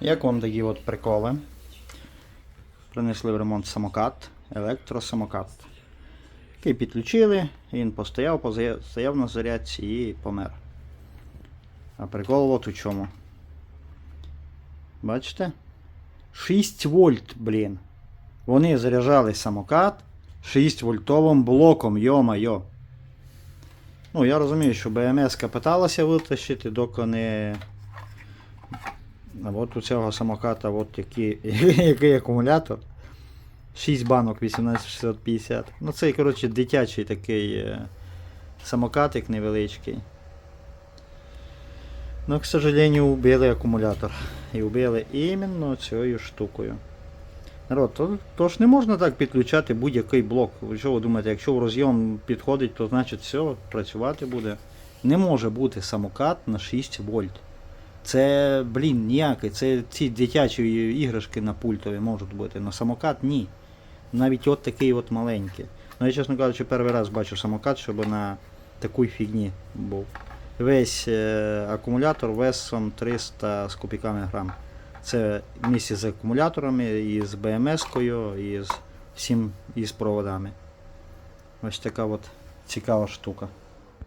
Як вам такі от приколи? Принесли в ремонт самокат, електросамокат. Який підключили, він постояв, позая- стояв на зарядці і помер. А прикол от у чому. Бачите? 6 вольт, блін. Вони заряджали самокат 6 вольтовим блоком, йо-майо. Ну, я розумію, що БМС питалася витащити, доки не. От у цього самоката от який, який акумулятор. 6 банок 18650. Ну це, коротше, дитячий такий е, самокатик невеличкий. Ну, к сожалению, убили акумулятор. І вбили іменно цією штукою. Народ, то, то ж не можна так підключати будь-який блок. Ви що ви думаєте, якщо в розйом підходить, то значить все, працювати буде. Не може бути самокат на 6 вольт. Це, блін, ніякий. Це ці дитячі іграшки на пультові можуть бути. На самокат ні. Навіть от такий от маленький. Ну я, чесно кажучи, перший раз бачу самокат, щоб на такій фігні був. Весь е, акумулятор весом 300 з копійками грам. Це в місці з акумуляторами, і з БМС-кою, і з всім і з проводами. Ось така от цікава штука.